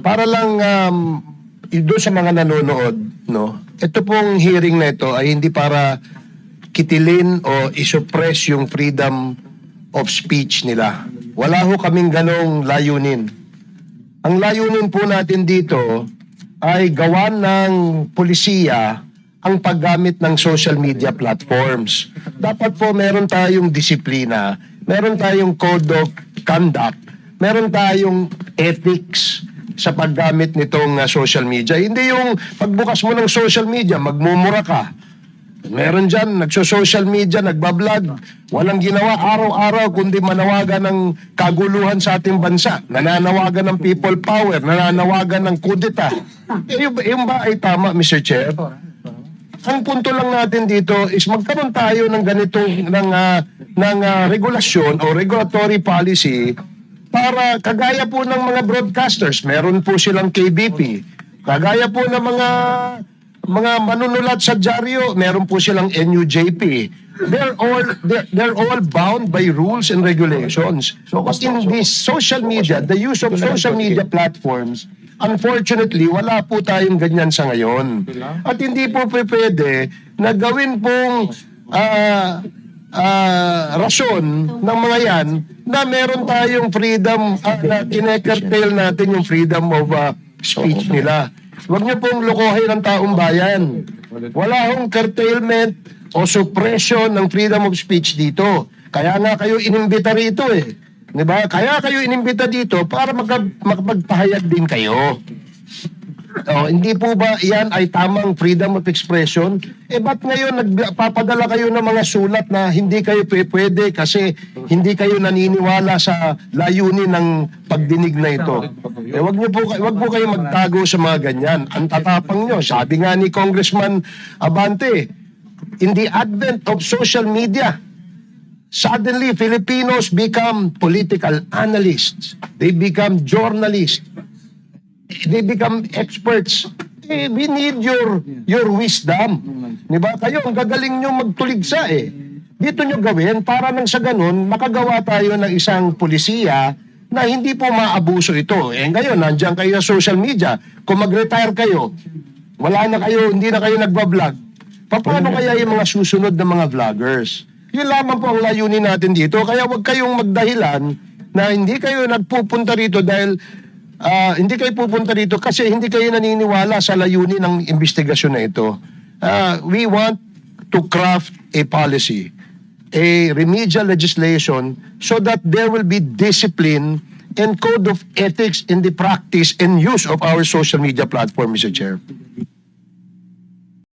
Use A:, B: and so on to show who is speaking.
A: para lang um, doon sa mga nanonood, no? Ito pong hearing na ito ay hindi para kitilin o isuppress yung freedom of speech nila. Wala ho kaming ganong layunin. Ang layunin po natin dito ay gawan ng polisiya ang paggamit ng social media platforms. Dapat po meron tayong disiplina, meron tayong code of conduct, meron tayong ethics sa paggamit nitong uh, social media. Hindi yung pagbukas mo ng social media, magmumura ka. Meron dyan, nagso-social media, nagbablog. Walang ginawa araw-araw kundi manawagan ng kaguluhan sa ating bansa. Nananawagan ng people power, nananawagan ng kudeta. Yung, yung ba ay tama, Mr. Chair? Ang punto lang natin dito is magkaroon tayo ng ganitong ng ah, ng ah, regulasyon o regulatory policy para kagaya po ng mga broadcasters, meron po silang KBP. Kagaya po ng mga mga manunulat sa dyaryo, meron po silang NUJP. They're all they're, they're all bound by rules and regulations. But in this social media, the use of social media platforms, unfortunately, wala po tayong ganyan sa ngayon. At hindi po pwede na gawin pong ah, ah, rason ng mga yan na meron tayong freedom, ah, na kinekertail natin yung freedom of ah, speech nila. Huwag niyo pong lokohin ang taong bayan. Wala hong curtailment o suppression ng freedom of speech dito. Kaya nga kayo inimbita rito eh. 'Di ba? Kaya kayo inimbita dito para mag- makapagpahayag din kayo. Oh, hindi po ba iyan ay tamang freedom of expression? Eh ba't ngayon nagpapadala kayo ng mga sulat na hindi kayo pwede kasi hindi kayo naniniwala sa layunin ng pagdinig na ito? Eh wag niyo po wag po kayo magtago sa mga ganyan. Ang tatapang niyo, sabi nga ni Congressman Abante, in the advent of social media, suddenly Filipinos become political analysts. They become journalists they become experts. Eh, we need your your wisdom. Di ba? Kayo, ang gagaling nyo magtuligsa eh. Dito nyo gawin para nang sa ganun, makagawa tayo ng isang polisiya na hindi po maabuso ito. Eh ngayon, nandiyan kayo sa social media. Kung mag-retire kayo, wala na kayo, hindi na kayo nagbablog. Paano kaya yung mga susunod na mga vloggers? Yun lamang po ang layunin natin dito. Kaya huwag kayong magdahilan na hindi kayo nagpupunta rito dahil Ah, hindi kayo pupunta dito kasi hindi kayo naniniwala sa layunin ng investigasyon na ito. Ah, we want to craft a policy, a remedial legislation so that there will be discipline and code of ethics in the practice and use of our social media platform, Mr. Chair.